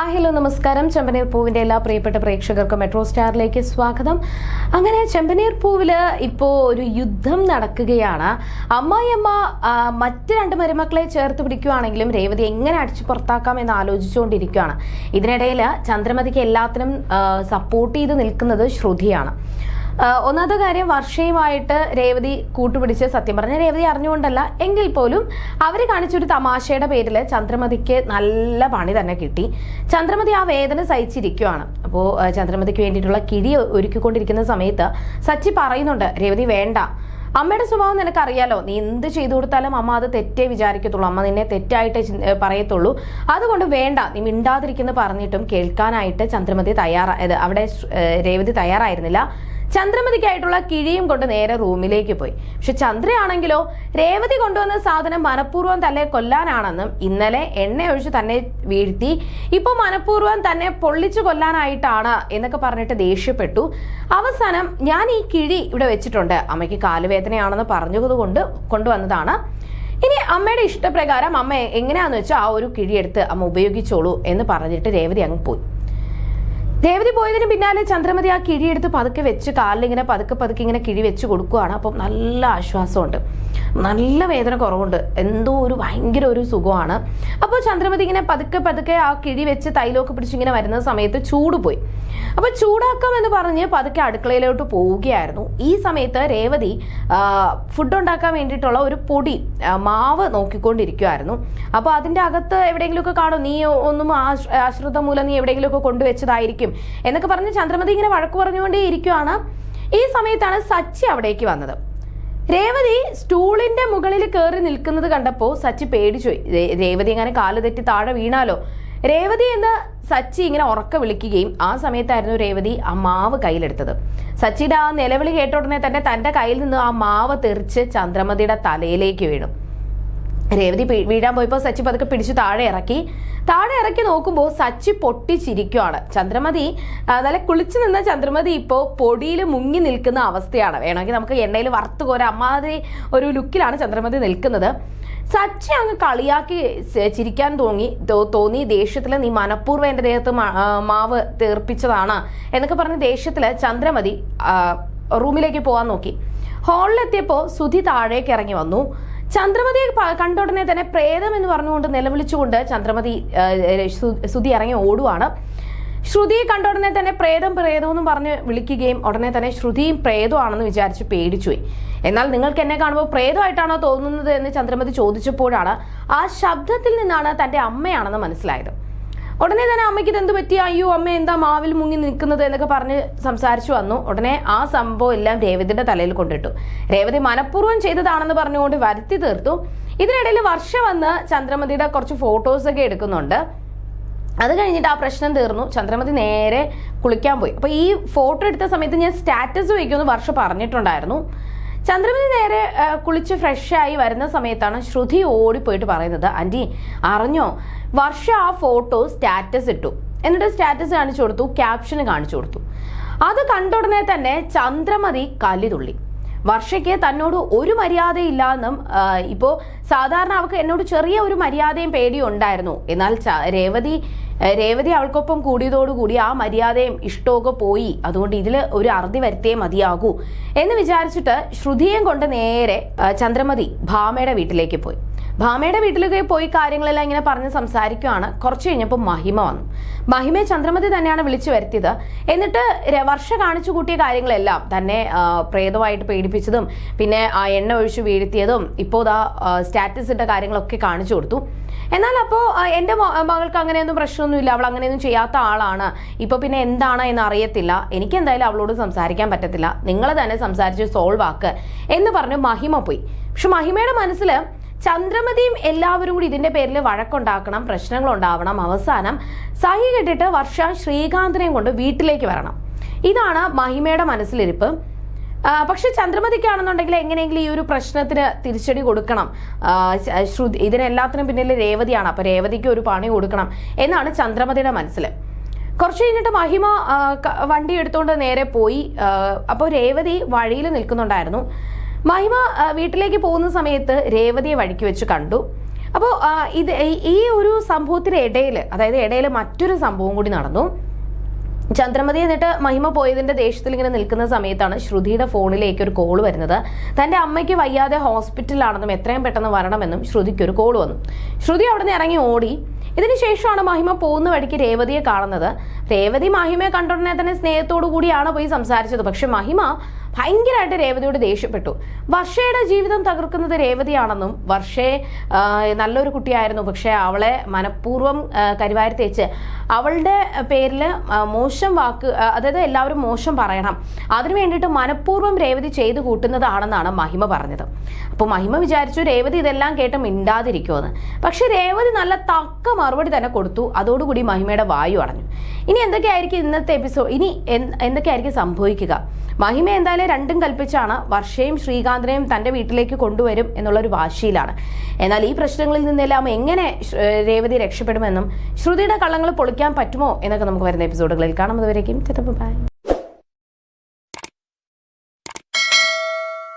ആ, ഹലോ നമസ്കാരം. ചെമ്പനീർ പൂവിന്റെ എല്ലാ പ്രിയപ്പെട്ട പ്രേക്ഷകർക്കും മെട്രോ സ്റ്റാറിലേക്ക് സ്വാഗതം. അങ്ങനെ ചെമ്പനീർ പൂവിൽ ഇപ്പോ ഒരു യുദ്ധം നടക്കുകയാണ്. അമ്മായിയമ്മ മറ്റ് രണ്ട് മരുമക്കളെ ചേർത്ത് പിടിക്കുകയാണെങ്കിലും രേവതി എങ്ങനെ അടിച്ചു പുറത്താക്കാം എന്ന് ആലോചിച്ചുകൊണ്ടിരിക്കുകയാണ്. ഇതിനിടയിൽ ചന്ദ്രമതിക്ക് എല്ലാത്തിനും സപ്പോർട്ട് ചെയ്ത് നിൽക്കുന്നത് ശ്രുതിയാണ്. ഒന്നാമത്തെ കാര്യം വർഷയുമായിട്ട് രേവതി കൂട്ടുപിടിച്ച് സത്യം പറഞ്ഞ രേവതി അറിഞ്ഞുകൊണ്ടല്ല എങ്കിൽ പോലും അവർ കാണിച്ചൊരു തമാശയുടെ പേരിൽ ചന്ദ്രമതിക്ക് നല്ല പണി തന്നെ കിട്ടി. ചന്ദ്രമതി ആ വേദന സഹിച്ചിരിക്കുവാണ്. അപ്പോൾ ചന്ദ്രമതിക്ക് വേണ്ടിയിട്ടുള്ള കിഴി ഒരുക്കിക്കൊണ്ടിരിക്കുന്ന സമയത്ത് സച്ചി പറയുന്നുണ്ട് രേവതി വേണ്ട. അമ്മയുടെ സ്വഭാവം നിനക്കറിയാലോ? നീ എന്ത് ചെയ്തു കൊടുത്താലും അമ്മ അത് തെറ്റേ വിചാരിക്കത്തുള്ളൂ. അമ്മ നിന്നെ തെറ്റായിട്ട് പറയത്തുള്ളൂ. അതുകൊണ്ട് വേണ്ട നീ മിണ്ടാതിരിക്കുന്നു പറഞ്ഞിട്ടും കേൾക്കാനായിട്ട് ചന്ദ്രമതി തയ്യാറായത് അവിടെ രേവതി തയ്യാറായിരുന്നില്ല. ചന്ദ്രമതിക്കായിട്ടുള്ള കിഴിയും കൊണ്ട് നേരെ റൂമിലേക്ക് പോയി. പക്ഷെ ചന്ദ്രയാണെങ്കിലോ രേവതി കൊണ്ടുവന്ന സാധനം മനഃപൂർവം തന്നെ കൊല്ലാനാണെന്നും ഇന്നലെ എണ്ണ ഒഴിച്ച് തന്നെ വീഴ്ത്തി ഇപ്പൊ മനഃപൂർവം തന്നെ പൊള്ളിച്ചു കൊല്ലാനായിട്ടാണ് എന്നൊക്കെ പറഞ്ഞിട്ട് ദേഷ്യപ്പെട്ടു. അവസാനം ഞാൻ ഈ കിഴി ഇവിടെ വെച്ചിട്ടുണ്ട്. അമ്മയ്ക്ക് കാലുവേദനയാണെന്ന് പറഞ്ഞതുകൊണ്ട് കൊണ്ടുവന്നതാണ്. ഇനി അമ്മയുടെ ഇഷ്ടപ്രകാരം അമ്മ എങ്ങനെയാന്ന് വെച്ചാൽ ആ ഒരു കിഴിയെടുത്ത് അമ്മ ഉപയോഗിച്ചോളൂ എന്ന് പറഞ്ഞിട്ട് രേവതി അങ്ങ് പോയി. രേവതി പോയതിന് പിന്നാലെ ചന്ദ്രമതി ആ കിഴിയെടുത്ത് പതുക്കെ വെച്ച് കാലിലിങ്ങനെ പതുക്കെ പതുക്കെ ഇങ്ങനെ കിഴി വെച്ച് കൊടുക്കുകയാണ് അപ്പം നല്ല ആശ്വാസമുണ്ട്. നല്ല വേദന കുറവുണ്ട്. എന്തോ ഒരു ഭയങ്കര ഒരു സുഖമാണ്. അപ്പോൾ ചന്ദ്രമതി ഇങ്ങനെ പതുക്കെ പതുക്കെ ആ കിഴി വെച്ച് തൈലൊക്കെ പിടിച്ചിങ്ങനെ വരുന്ന സമയത്ത് ചൂട് പോയി. അപ്പോൾ ചൂടാക്കാം എന്ന് പറഞ്ഞ് പതുക്കെ അടുക്കളയിലോട്ട് പോവുകയായിരുന്നു. ഈ സമയത്ത് രേവതി ഫുഡ് ഉണ്ടാക്കാൻ വേണ്ടിയിട്ടുള്ള ഒരു പൊടി മാവ് നോക്കിക്കൊണ്ടിരിക്കുമായിരുന്നു അപ്പോൾ അതിന്റെ അകത്ത് എവിടെയെങ്കിലുമൊക്കെ കാണും നീ ഒന്നും ആശ്- ആശ്രിത മൂലം നീ എവിടെയെങ്കിലുമൊക്കെ കൊണ്ടുവച്ചതായിരിക്കും എന്നൊക്കെ പറഞ്ഞ് ചന്ദ്രമതി ഇങ്ങനെ വഴക്ക് പറഞ്ഞുകൊണ്ടേ ഇരിക്കുവാണ്. ഈ സമയത്താണ് സച്ചി അവിടേക്ക് വന്നത്. രേവതി സ്റ്റൂളിന്റെ മുകളിൽ കയറി നിൽക്കുന്നത് കണ്ടപ്പോൾ സച്ചി പേടിച്ചു രേവതി അങ്ങനെ കാൽ തെറ്റി താഴെ വീണാലോ? രേവതി എന്ന് സച്ചി ഇങ്ങനെ ഉറക്ക വിളിക്കുകയും ആ സമയത്തായിരുന്നു രേവതി ആ മാവ് കയ്യിലെടുത്തത്. സച്ചിയുടെ ആ നിലവിളി കേട്ട ഉടനെ തന്നെ തന്റെ കയ്യിൽ നിന്ന് ആ മാവ് തെറിച്ച് ചന്ദ്രമതിയുടെ തലയിലേക്ക് വീണു. രേവതി വീഴാൻ പോയപ്പോൾ സച്ചി പതുക്കെ പിടിച്ച് താഴെ ഇറക്കി. താഴെ ഇറക്കി നോക്കുമ്പോൾ സച്ചി പൊട്ടിച്ചിരിക്കുവാണ്. ചന്ദ്രമതി നല്ല കുളിച്ചു നിന്ന ചന്ദ്രമതി ഇപ്പോൾ പൊടിയിൽ മുങ്ങി നിൽക്കുന്ന അവസ്ഥയാണ്. വേണമെങ്കിൽ നമുക്ക് എണ്ണയിൽ വറുത്ത് കോര. അമ്മാതിരി ഒരു ലുക്കിലാണ് ചന്ദ്രമതി നിൽക്കുന്നത്. സച്ചി അങ്ങ് കളിയാക്കി ചിരിക്കാൻ തോന്നി തോന്നി. ദേഷ്യത്തിൽ നീ മനഃപൂർവം എന്റെ ദേഹത്ത് മാവ് തീർപ്പിച്ചതാണ് എന്നൊക്കെ പറഞ്ഞ് ദേഷ്യത്തിൽ ചന്ദ്രമതി റൂമിലേക്ക് പോകാൻ നോക്കി. ഹാളിലെത്തിയപ്പോൾ സുധി താഴേക്ക് ഇറങ്ങി വന്നു. ചന്ദ്രമതിയെ കണ്ട ഉടനെ തന്നെ പ്രേതം എന്ന് പറഞ്ഞുകൊണ്ട് നിലവിളിച്ചുകൊണ്ട് ചന്ദ്രമതി സുധി ഇറങ്ങി ഓടുവാണ്. ശ്രുതിയെ കണ്ട ഉടനെ തന്നെ പ്രേതം പ്രേതം എന്ന് പറഞ്ഞ് വിളിക്കുകയും ഉടനെ തന്നെ ശ്രുതിയും പ്രേതമാണെന്ന് വിചാരിച്ച് പേടിച്ചുപോയി എന്നാൽ നിങ്ങൾക്ക് എന്നെ കാണുമ്പോൾ പ്രേതമായിട്ടാണോ തോന്നുന്നത് എന്ന് ചന്ദ്രമതി ചോദിച്ചപ്പോഴാണ് ആ ശബ്ദത്തിൽ നിന്നാണ് തന്റെ അമ്മയാണെന്ന് മനസ്സിലായത്. ഉടനെ തന്നെ അമ്മയ്ക്ക് ഇത് എന്ത് പറ്റി? അയ്യോ അമ്മ എന്താ മാവിൽ മുങ്ങി നിൽക്കുന്നത് എന്നൊക്കെ പറഞ്ഞ് സംസാരിച്ചു വന്നു. ഉടനെ ആ സംഭവം എല്ലാം രേവതിയുടെ തലയിൽ കൊണ്ടിട്ടു. രേവതി മനഃപൂർവം ചെയ്തതാണെന്ന് പറഞ്ഞുകൊണ്ട് വരുത്തി തീർത്തു. ഇതിനിടയിൽ വർഷം വന്ന് ചന്ദ്രമതിയുടെ കുറച്ച് ഫോട്ടോസൊക്കെ എടുക്കുന്നുണ്ട്. അത് കഴിഞ്ഞിട്ട് ആ പ്രശ്നം തീർന്നു. ചന്ദ്രമതി നേരെ കുളിക്കാൻ പോയി. അപ്പോൾ ഈ ഫോട്ടോ എടുത്ത സമയത്ത് ഞാൻ സ്റ്റാറ്റസ് വയ്ക്കുമെന്ന് വർഷ പറഞ്ഞിട്ടുണ്ടായിരുന്നു. ചന്ദ്രമതി നേരെ കുളിച്ച് ഫ്രഷായി വരുന്ന സമയത്താണ് ശ്രുതി ഓടിപ്പോയിട്ട് പറയുന്നത്. ആന്റി അറിഞ്ഞോ? വർഷ ആ ഫോട്ടോ സ്റ്റാറ്റസ് ഇട്ടു. എന്നിട്ട് സ്റ്റാറ്റസ് കാണിച്ചു കൊടുത്തു ക്യാപ്ഷന് കാണിച്ചു കൊടുത്തു. അത് കണ്ട ഉടനെ തന്നെ ചന്ദ്രമതി കലി തുള്ളി. വർഷയ്ക്ക് തന്നോട് ഒരു മര്യാദയില്ല എന്നും ഇപ്പോൾ ഇപ്പോ സാധാരണ അവൾക്ക് എന്നോട് ചെറിയ ഒരു മര്യാദയും പേടിയും ഉണ്ടായിരുന്നു. എന്നാൽ രേവതി രേവതി അവൾക്കൊപ്പം കൂടിയതോടുകൂടി ആ മര്യാദയും ഇഷ്ടമൊക്കെ പോയി. അതുകൊണ്ട് ഇതിൽ ഒരു അറുതി വരുത്തേ മതിയാകൂ. എന്ന് വിചാരിച്ചിട്ട് ശ്രുതിയും കൊണ്ട് നേരെ ചന്ദ്രമതി ഭാമയുടെ വീട്ടിലേക്ക് പോയി. ഭാമയുടെ വീട്ടിലൊക്കെ പോയി കാര്യങ്ങളെല്ലാം ഇങ്ങനെ പറഞ്ഞ് സംസാരിക്കുകയാണ് കുറച്ച് കഴിഞ്ഞപ്പോൾ മഹിമ വന്നു. മഹിമയെ ചന്ദ്രമതി തന്നെയാണ് വിളിച്ചു വരുത്തിയത്. എന്നിട്ട് വർഷ കാണിച്ചു കൂട്ടിയ കാര്യങ്ങളെല്ലാം തന്നെ പ്രേതമായിട്ട് പേടിപ്പിച്ചതും പിന്നെ ആ എണ്ണ ഒഴിച്ച് വീഴ്ത്തിയതും ഇപ്പോൾ ഇതാ സ്റ്റാറ്റസ് ഇട്ട കാര്യങ്ങളൊക്കെ കാണിച്ചു കൊടുത്തു. എന്നാൽ അപ്പോൾ എന്റെ മകൾക്ക് അങ്ങനെയൊന്നും പ്രശ്നമൊന്നുമില്ല. അവൾ അങ്ങനെയൊന്നും ചെയ്യാത്ത ആളാണ്. ഇപ്പോൾ പിന്നെ എന്താണ് എന്ന് അറിയത്തില്ല. എനിക്ക് എന്തായാലും അവളോട് സംസാരിക്കാൻ പറ്റത്തില്ല. നിങ്ങൾ തന്നെ സംസാരിച്ച് സോൾവ് ആക്ക് എന്ന് പറഞ്ഞ് മഹിമ പോയി. പക്ഷെ മഹിമയുടെ മനസ്സിൽ ചന്ദ്രമതിയും എല്ലാവരും കൂടി ഇതിന്റെ പേരിൽ വഴക്കുണ്ടാക്കണം പ്രശ്നങ്ങൾ ഉണ്ടാവണം അവസാനം സഹി കെട്ടിട്ട് വർഷ ശ്രീകാന്തിനെയും കൊണ്ട് വീട്ടിലേക്ക് വരണം. ഇതാണ് മഹിമയുടെ മനസ്സിലിരിപ്പ്. പക്ഷെ ചന്ദ്രമതിക്കാണെന്നുണ്ടെങ്കിൽ എങ്ങനെയെങ്കിലും ഈ ഒരു പ്രശ്നത്തിന് തിരിച്ചടി കൊടുക്കണം. ശ്രുതി ഇതിനെല്ലാത്തിനും പിന്നിൽ രേവതിയാണ്. അപ്പൊ രേവതിക്ക് ഒരു പണി കൊടുക്കണം എന്നാണ് ചന്ദ്രമതിയുടെ മനസ്സിൽ കുറച്ച് കഴിഞ്ഞിട്ട് മഹിമ വണ്ടി എടുത്തുകൊണ്ട് നേരെ പോയി. അപ്പോൾ രേവതി വഴിയിൽ നിൽക്കുന്നുണ്ടായിരുന്നു. മഹിമ വീട്ടിലേക്ക് പോകുന്ന സമയത്ത് രേവതിയെ വഴിക്ക് വെച്ച് കണ്ടു. അപ്പോൾ ഇത് ഈ- ഒരു സംഭവത്തിന് ഇടയിൽ അതായത് ഇടയിൽ മറ്റൊരു സംഭവം കൂടി നടന്നു. ചന്ദ്രമതി എന്നിട്ട് മഹിമ പോയതിന്റെ ദേഷ്യത്തിൽ ഇങ്ങനെ നിൽക്കുന്ന സമയത്താണ് ശ്രുതിയുടെ ഫോണിലേക്ക് ഒരു കോൾ വരുന്നത്. തന്റെ അമ്മയ്ക്ക് വയ്യാതെ ഹോസ്പിറ്റലിലാണെന്നും എത്രയും പെട്ടെന്ന് വരണമെന്നും ശ്രുതിക്ക് ഒരു കോൾ വന്നു. ശ്രുതി അവിടെ നിന്ന് ഇറങ്ങി ഓടി. ഇതിനുശേഷമാണ് മഹിമ പോകുന്ന വഴിക്ക് രേവതിയെ കാണുന്നത്. രേവതി മഹിമയെ കണ്ടുടനെ തന്നെ സ്നേഹത്തോടു കൂടിയാണ് പോയി സംസാരിച്ചത്. പക്ഷെ മഹിമ ഭയങ്കരമായിട്ട് രേവതിയോട് ദേഷ്യപ്പെട്ടു. വർഷയുടെ ജീവിതം തകർക്കുന്നത് രേവതിയാണെന്നും വർഷയെ നല്ലൊരു കുട്ടിയായിരുന്നു. പക്ഷെ അവളെ മനഃപൂർവം കരുവാരി തേച്ച് അവളുടെ പേരിൽ മോശം വാക്ക് അതായത് എല്ലാവരും മോശം പറയണം. അതിനു വേണ്ടിയിട്ട് മനഃപൂർവം രേവതി ചെയ്തു കൂട്ടുന്നതാണെന്നാണ് മഹിമ പറഞ്ഞത്. അപ്പോൾ മഹിമ വിചാരിച്ചു രേവതി ഇതെല്ലാം കേട്ട് മിണ്ടാതിരിക്കുമെന്ന് പക്ഷെ രേവതി നല്ല തക്ക മറുപടി തന്നെ കൊടുത്തു. അതോടുകൂടി മഹിമയുടെ വായു അടഞ്ഞു. ഇനി എന്തൊക്കെയായിരിക്കും ഇന്നത്തെ എപ്പിസോഡ് ഇനി എന്ത് എന്തൊക്കെയായിരിക്കും സംഭവിക്കുക? മഹിമ എന്തായാലും രണ്ടും കൽപ്പിച്ചാണ് വർഷയും ശ്രീകാന്തിനെയും തന്റെ വീട്ടിലേക്ക് കൊണ്ടുവരും എന്നുള്ള ഒരു വാശിയിലാണ്. എന്നാൽ ഈ പ്രശ്നങ്ങളിൽ നിന്നെല്ലാം എങ്ങനെ രേവതി രക്ഷപ്പെടുമെന്നും ശ്രുതിയുടെ കള്ളങ്ങൾ പൊളിക്കാൻ പറ്റുമോ എന്നൊക്കെ നമുക്ക് വരുന്ന എപ്പിസോഡുകളിൽ കാണാം. അതുവരേക്കും ബൈ